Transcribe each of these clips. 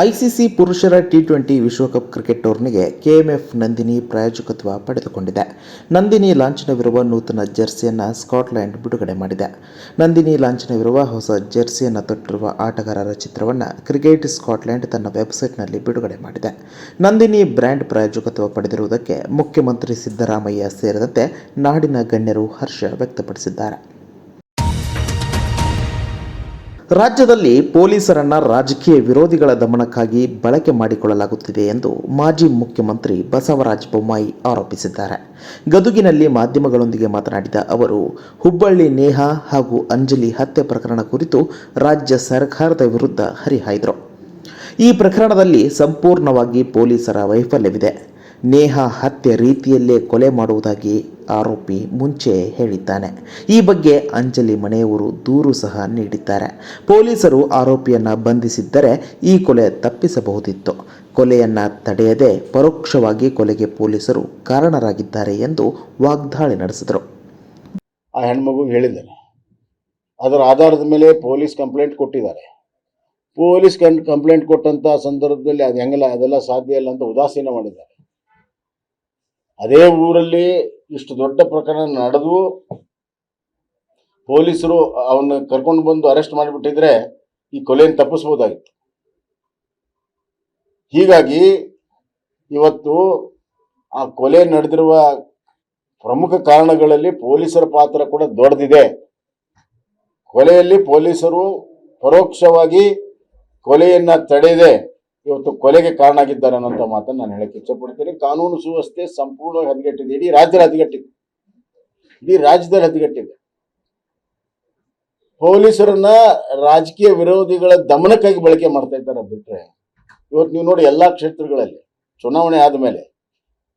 ICC ಪುರುಷರ T twenty ವಿಶ್ವಕಪ್ cricket ಟೂರ್ನಿಗೆ ಕೆಎಂಎಫ್ ನಂದಿನಿ ಪ್ರಾಯೋಜಕತ್ವ ಪಡೆದುಕೊಂಡಿದೆ. ನಂದಿನಿ ಲಾಂಛನವಿರುವ ನೂತನ ಜೆರ್ಸಿಯನ್ನು ಸ್ಕಾಟ್ಲೆಂಡ್ ಬಿಡುಗಡೆ ಮಾಡಿದೆ. ನಂದಿನಿ ಲಾಂಛನವಿರುವ ಹೊಸ ಜೆರ್ಸಿಯನ್ನು ತೊಟ್ಟಿರುವ ಆಟಗಾರರ ಚಿತ್ರವನ್ನು ಕ್ರಿಕೆಟ್ ಸ್ಕಾಟ್ಲೆಂಡ್ ತನ್ನ ವೆಬ್ಸೈಟ್ನಲ್ಲಿ ಬಿಡುಗಡೆ ಮಾಡಿದೆ. ನಂದಿನಿ ಬ್ರ್ಯಾಂಡ್ ಪ್ರಾಯೋಜಕತ್ವ ಪಡೆದಿರುವುದಕ್ಕೆ ಮುಖ್ಯಮಂತ್ರಿ ಸಿದ್ದರಾಮಯ್ಯ ಸೇರಿದಂತೆ ನಾಡಿನ ಗಣ್ಯರು ಹರ್ಷ ವ್ಯಕ್ತಪಡಿಸಿದ್ದಾರೆ. ರಾಜ್ಯದಲ್ಲಿ ಪೊಲೀಸರನ್ನ ರಾಜಕೀಯ ವಿರೋಧಿಗಳ ದಮನಕ್ಕಾಗಿ ಬಳಕೆ ಮಾಡಿಕೊಳ್ಳಲಾಗುತ್ತಿದೆ ಎಂದು ಮಾಜಿ ಮುಖ್ಯಮಂತ್ರಿ ಬಸವರಾಜ ಬೊಮ್ಮಾಯಿ ಆರೋಪಿಸಿದ್ದಾರೆ. ಗದುಗಿನಲ್ಲಿ ಮಾಧ್ಯಮಗಳೊಂದಿಗೆ ಮಾತನಾಡಿದ ಅವರು, ಹುಬ್ಬಳ್ಳಿ ನೇಹಾ ಹಾಗೂ ಅಂಜಲಿ ಹತ್ಯೆ ಪ್ರಕರಣ ಕುರಿತು ರಾಜ್ಯ ಸರ್ಕಾರದ ವಿರುದ್ಧ ಹರಿಹಾಯ್ದರು. ಈ ಪ್ರಕರಣದಲ್ಲಿ ಸಂಪೂರ್ಣವಾಗಿ ಪೊಲೀಸರ ವೈಫಲ್ಯವಿದೆ. ನೇಹಾ ಹತ್ಯೆ ರೀತಿಯಲ್ಲೇ ಕೊಲೆ ಮಾಡುವುದಾಗಿ ಆರೋಪಿ ಮುಂಚೆ ಹೇಳಿದ್ದಾನೆ. ಈ ಬಗ್ಗೆ ಅಂಜಲಿ ಮನೆಯವರು ದೂರು ಸಹ ನೀಡಿದ್ದಾರೆ. ಪೊಲೀಸರು ಆರೋಪಿಯನ್ನು ಬಂಧಿಸಿದ್ದರೆ ಈ ಕೊಲೆ ತಪ್ಪಿಸಬಹುದಿತ್ತು. ಕೊಲೆಯನ್ನು ತಡೆಯದೆ ಪರೋಕ್ಷವಾಗಿ ಕೊಲೆಗೆ ಪೊಲೀಸರು ಕಾರಣರಾಗಿದ್ದಾರೆ ಎಂದು ವಾಗ್ದಾಳಿ ನಡೆಸಿದರು. ಆ ಹೆಣ್ಮಗು ಹೇಳಿದ್ದಾರೆ ಅದರ ಆಧಾರದ ಮೇಲೆ ಪೊಲೀಸ್ ಕಂಪ್ಲೇಂಟ್ ಕೊಟ್ಟಿದ್ದಾರೆ. ಪೊಲೀಸ್ ಕಂಪ್ಲೇಂಟ್ ಕೊಟ್ಟಂತ ಸಂದರ್ಭದಲ್ಲಿ ಅದು ಹೆಂಗಲ್ಲ, ಅದೆಲ್ಲ ಸಾಧ್ಯ ಇಲ್ಲ ಅಂತ ಉದಾಸೀನ ಮಾಡಿದ್ದಾರೆ. ಅದೇ ಊರಲ್ಲಿ ಇಷ್ಟು ದೊಡ್ಡ ಪ್ರಕರಣ ನಡೆದು ಪೊಲೀಸರು ಅವನ್ನ ಕರ್ಕೊಂಡು ಬಂದು ಅರೆಸ್ಟ್ ಮಾಡಿಬಿಟ್ಟಿದ್ರೆ ಈ ಕೊಲೆಯನ್ನು ತಪ್ಪಿಸ್ಬೋದಾಗಿತ್ತು. ಹೀಗಾಗಿ ಇವತ್ತು ಆ ಕೊಲೆ ನಡೆದಿರುವ ಪ್ರಮುಖ ಕಾರಣಗಳಲ್ಲಿ ಪೊಲೀಸರ ಪಾತ್ರ ಕೂಡ ದೊಡ್ಡದಿದೆ. ಕೊಲೆಯಲ್ಲಿ ಪೊಲೀಸರು ಪರೋಕ್ಷವಾಗಿ ಕೊಲೆಯನ್ನು ತಡೆಯದೆ ಇವತ್ತು ಕೊಲೆಗೆ ಕಾರಣ ಆಗಿದ್ದಾರೆ ಅನ್ನೋಂಥ ಮಾತನ್ನು ನಾನು ಹೇಳಕ್ಕೆ ಇಷ್ಟಪಡ್ತೀನಿ. ಕಾನೂನು ಸುವ್ಯವಸ್ಥೆ ಸಂಪೂರ್ಣವಾಗಿ ಹದಗೆಟ್ಟಿದೆ. ಇಡೀ ರಾಜ್ಯದ ಹದಗೆಟ್ಟಿದೆ. ಇಡೀ ರಾಜ್ಯದಲ್ಲಿ ಹದಗೆಟ್ಟಿದೆ. ಪೊಲೀಸರನ್ನ ರಾಜಕೀಯ ವಿರೋಧಿಗಳ ದಮನಕ್ಕಾಗಿ ಬಳಕೆ ಮಾಡ್ತಾ ಇದ್ದಾರೆ ಬಿಟ್ರೆ, ಇವತ್ತು ನೀವು ನೋಡಿ ಎಲ್ಲಾ ಕ್ಷೇತ್ರಗಳಲ್ಲಿ ಚುನಾವಣೆ ಆದಮೇಲೆ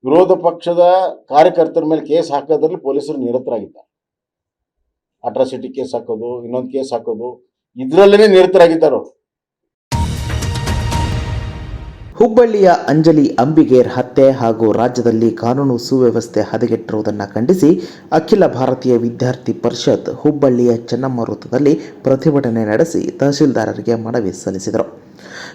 ವಿರೋಧ ಪಕ್ಷದ ಕಾರ್ಯಕರ್ತರ ಮೇಲೆ ಕೇಸ್ ಹಾಕೋದ್ರಲ್ಲಿ ಪೊಲೀಸರು ನಿರತರಾಗಿದ್ದಾರೆ. ಅಟ್ರಾಸಿಟಿ ಕೇಸ್ ಹಾಕೋದು, ಇನ್ನೊಂದು ಕೇಸ್ ಹಾಕೋದು ಇದ್ರಲ್ಲೇ ನಿರತರಾಗಿದ್ದಾರೆ ಅವರು. ಹುಬ್ಬಳ್ಳಿಯ ಅಂಜಲಿ ಅಂಬಿಗೇರ್ ಹತ್ಯೆ ಹಾಗೂ ರಾಜ್ಯದಲ್ಲಿ ಕಾನೂನು ಸುವ್ಯವಸ್ಥೆ ಹದಗೆಟ್ಟಿರುವುದನ್ನು ಖಂಡಿಸಿ ಅಖಿಲ ಭಾರತೀಯ ವಿದ್ಯಾರ್ಥಿ ಪರಿಷತ್ ಹುಬ್ಬಳ್ಳಿಯ ಚೆನ್ನಮ್ಮ ವೃತ್ತದಲ್ಲಿ ಪ್ರತಿಭಟನೆ ನಡೆಸಿ ತಹಶೀಲ್ದಾರರಿಗೆ ಮನವಿ ಸಲ್ಲಿಸಿದರು.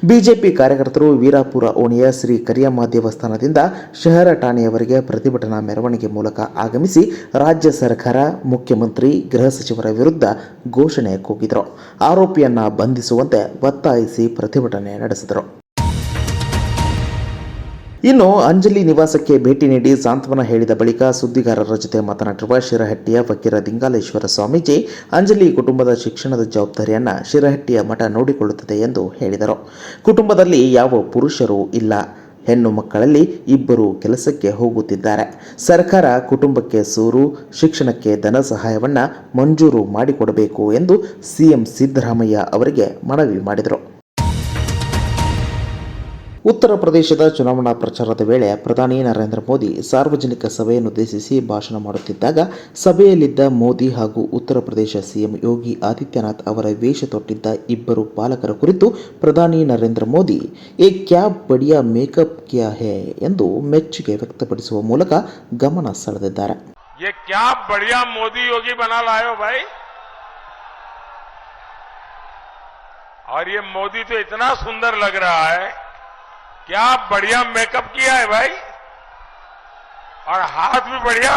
ಬಿಜೆಪಿ ಕಾರ್ಯಕರ್ತರು ವೀರಾಪುರ ಓಣಿಯ ಶ್ರೀ ಕರಿಯಮ್ಮ ದೇವಸ್ಥಾನದಿಂದ ಶಹರ ಠಾಣೆಯವರೆಗೆ ಪ್ರತಿಭಟನಾ ಮೆರವಣಿಗೆ ಮೂಲಕ ಆಗಮಿಸಿ ರಾಜ್ಯ ಸರ್ಕಾರ, ಮುಖ್ಯಮಂತ್ರಿ, ಗೃಹ ಸಚಿವರ ವಿರುದ್ಧ ಘೋಷಣೆ ಕೂಗಿದರು. ಆರೋಪಿಯನ್ನ ಬಂಧಿಸುವಂತೆ ಒತ್ತಾಯಿಸಿ ಪ್ರತಿಭಟನೆ ನಡೆಸಿದರು. ಇನ್ನು ಅಂಜಲಿ ನಿವಾಸಕ್ಕೆ ಭೇಟಿ ನೀಡಿ ಸಾಂತ್ವನ ಹೇಳಿದ ಬಳಿಕ ಸುದ್ದಿಗಾರರ ಜೊತೆ ಮಾತನಾಡಿರುವ ಶಿರಹಟ್ಟಿಯ ಫಕೀರ ದಿಂಗಾಲೇಶ್ವರ ಸ್ವಾಮೀಜಿ, ಅಂಜಲಿ ಕುಟುಂಬದ ಶಿಕ್ಷಣದ ಜವಾಬ್ದಾರಿಯನ್ನು ಶಿರಹಟ್ಟಿಯ ಮಠ ನೋಡಿಕೊಳ್ಳುತ್ತದೆ ಎಂದು ಹೇಳಿದರು. ಕುಟುಂಬದಲ್ಲಿ ಯಾವ ಪುರುಷರೂ ಇಲ್ಲ. ಹೆಣ್ಣು ಮಕ್ಕಳಲ್ಲಿ ಇಬ್ಬರು ಕೆಲಸಕ್ಕೆ ಹೋಗುತ್ತಿದ್ದಾರೆ. ಸರ್ಕಾರ ಕುಟುಂಬಕ್ಕೆ ಸೂರು, ಶಿಕ್ಷಣಕ್ಕೆ ಧನ ಸಹಾಯವನ್ನು ಮಂಜೂರು ಮಾಡಿಕೊಡಬೇಕು ಎಂದು ಸಿಎಂ ಸಿದ್ದರಾಮಯ್ಯ ಅವರಿಗೆ ಮನವಿ ಮಾಡಿದರು. ಉತ್ತರ ಪ್ರದೇಶದ ಚುನಾವಣಾ ಪ್ರಚಾರದ ವೇಳೆ ಪ್ರಧಾನಿ ನರೇಂದ್ರ ಮೋದಿ ಸಾರ್ವಜನಿಕ ಸಭೆಯನ್ನುದ್ದೇಶಿಸಿ ಭಾಷಣ ಮಾಡುತ್ತಿದ್ದಾಗ ಸಭೆಯಲ್ಲಿದ್ದ ಮೋದಿ ಹಾಗೂ ಉತ್ತರ ಪ್ರದೇಶ ಸಿಎಂ ಯೋಗಿ ಆದಿತ್ಯನಾಥ್ ಅವರ ವೇಷ ತೊಟ್ಟಿದ್ದ ಇಬ್ಬರು ಬಾಲಕರ ಕುರಿತು ಪ್ರಧಾನಿ Narendra Modi A cab ಬಡಿಯ makeup ಕಿಯಾ ಹೇ ಎಂದು ಮೆಚ್ಚುಗೆ ವ್ಯಕ್ತಪಡಿಸುವ ಮೂಲಕ ಗಮನ ಸೆಳೆದಿದ್ದಾರೆ ये क्या बढ़िया मोदी योगी बना लाए हो भाई और ये मोदी तो इतना सुंदर लग रहा है क्या बढ़िया मेकअप किया है भाई। और हाथ भी बढ़िया।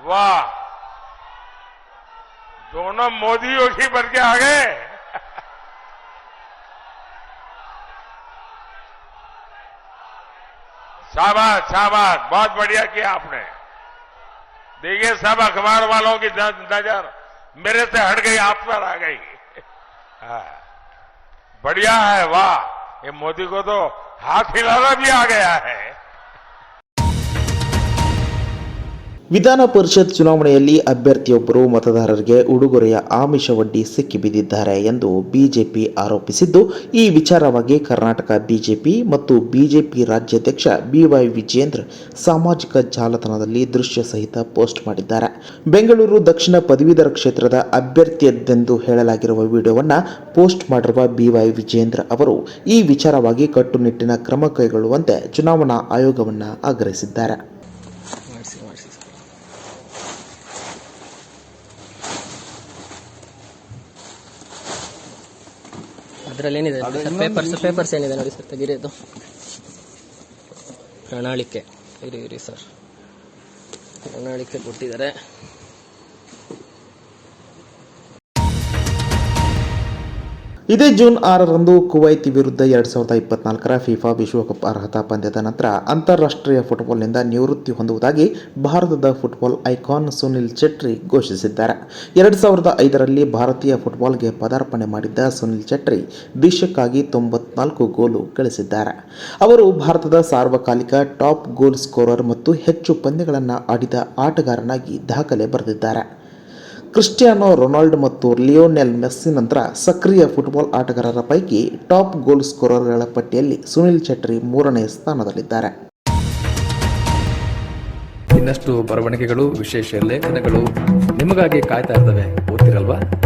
वाह। दोनों मोदी योगी बन के आ गए। शाबाश शाबाश। बहुत बढ़िया किया आपने। देखिए सब अखबार वालों की नज़र मेरे से हट गई आप पर आ गई। हाँ, बढ़िया है वाह। ये मोदी को तो हाथ हिलाना भी आ गया है। ವಿಧಾನ ಪರಿಷತ್ ಚುನಾವಣೆಯಲ್ಲಿ ಅಭ್ಯರ್ಥಿಯೊಬ್ಬರು ಮತದಾರರಿಗೆ ಉಡುಗೊರೆಯ ಆಮಿಷವಡ್ಡಿ ಸಿಕ್ಕಿಬಿದ್ದಿದ್ದಾರೆ ಎಂದು ಬಿಜೆಪಿ ಆರೋಪಿಸಿದ್ದು, ಈ ವಿಚಾರವಾಗಿ ಕರ್ನಾಟಕ ಬಿಜೆಪಿ ಮತ್ತು ಬಿಜೆಪಿ ರಾಜ್ಯಾಧ್ಯಕ್ಷ ಬಿವೈ ವಿಜೇಂದ್ರ ಸಾಮಾಜಿಕ ಜಾಲತಾಣದಲ್ಲಿ ದೃಶ್ಯ ಸಹಿತ ಪೋಸ್ಟ್ ಮಾಡಿದ್ದಾರೆ. ಬೆಂಗಳೂರು ದಕ್ಷಿಣ ಪದವೀಧರ ಕ್ಷೇತ್ರದ ಅಭ್ಯರ್ಥಿಯದ್ದೆಂದು ಹೇಳಲಾಗಿರುವ ವಿಡಿಯೋವನ್ನು ಪೋಸ್ಟ್ ಮಾಡಿರುವ ಬಿವೈ ವಿಜೇಂದ್ರ ಅವರು ಈ ವಿಚಾರವಾಗಿ ಕಟ್ಟುನಿಟ್ಟಿನ ಕ್ರಮ ಕೈಗೊಳ್ಳುವಂತೆ ಚುನಾವಣಾ ಆಯೋಗವನ್ನು ಆಗ್ರಹಿಸಿದ್ದಾರೆ. ಅದ್ರಲ್ಲಿ ಏನಿದೆ ಸರ್ ಪೇಪರ್ಸ್ ಪೇಪರ್ಸ್ ಏನಿದೆ ನೋಡಿ ಸರ್ ತೆಗಿರೋದು. ಪ್ರಣಾಳಿಕೆ. ಇರಿ ಇರಿ ಸರ್. ಪ್ರಣಾಳಿಕೆ ಕೊಟ್ಟಿದ್ದಾರೆ. ಇದೇ ಜೂನ್ ಆರರಂದು ಕುವೈತ್ ವಿರುದ್ಧ ಎರಡು ಸಾವಿರದ ಇಪ್ಪತ್ನಾಲ್ಕರ ಫಿಫಾ ವಿಶ್ವಕಪ್ ಅರ್ಹತಾ ಪಂದ್ಯದ ನಂತರ ಅಂತಾರಾಷ್ಟ್ರೀಯ ಫುಟ್ಬಾಲ್ನಿಂದ ನಿವೃತ್ತಿ ಹೊಂದುವುದಾಗಿ ಭಾರತದ ಫುಟ್ಬಾಲ್ ಐಕಾನ್ ಸುನಿಲ್ ಚೆಟ್ರಿ ಘೋಷಿಸಿದ್ದಾರೆ. ಎರಡು ಸಾವಿರದ ಐದರಲ್ಲಿ ಭಾರತೀಯ ಫುಟ್ಬಾಲ್ಗೆ ಪದಾರ್ಪಣೆ ಮಾಡಿದ್ದ ಸುನಿಲ್ ಚೆಟ್ರಿ ದೇಶಕ್ಕಾಗಿ ತೊಂಬತ್ನಾಲ್ಕು ಗೋಲು ಗಳಿಸಿದ್ದಾರೆ. ಅವರು ಭಾರತದ ಸಾರ್ವಕಾಲಿಕ ಟಾಪ್ ಗೋಲ್ ಸ್ಕೋರರ್ ಮತ್ತು ಹೆಚ್ಚು ಪಂದ್ಯಗಳನ್ನು ಆಡಿದ ಆಟಗಾರನಾಗಿ ದಾಖಲೆ ಬರೆದಿದ್ದಾರೆ. ಕ್ರಿಸ್ಟಿಯಾನೋ ರೊನಾಲ್ಡ್ ಮತ್ತು ಲಿಯೋನೆಲ್ ಮೆಸ್ಸಿ ನಂತರ ಸಕ್ರಿಯ ಫುಟ್ಬಾಲ್ ಆಟಗಾರರ ಪೈಕಿ ಟಾಪ್ ಗೋಲ್ ಸ್ಕೋರರ್ಗಳ ಪಟ್ಟಿಯಲ್ಲಿ ಸುನಿಲ್ ಚೆಟ್ರಿ ಮೂರನೇ ಸ್ಥಾನದಲ್ಲಿದ್ದಾರೆ. ಇನ್ನಷ್ಟು ಬರವಣಿಗೆಗಳು, ವಿಶೇಷ ಲೇಖನಗಳು ನಿಮಗಾಗಿ ಕಾಯ್ತಾ ಇರ್ತವೆ. ಓದ್ತಿರಲ್ವಾ?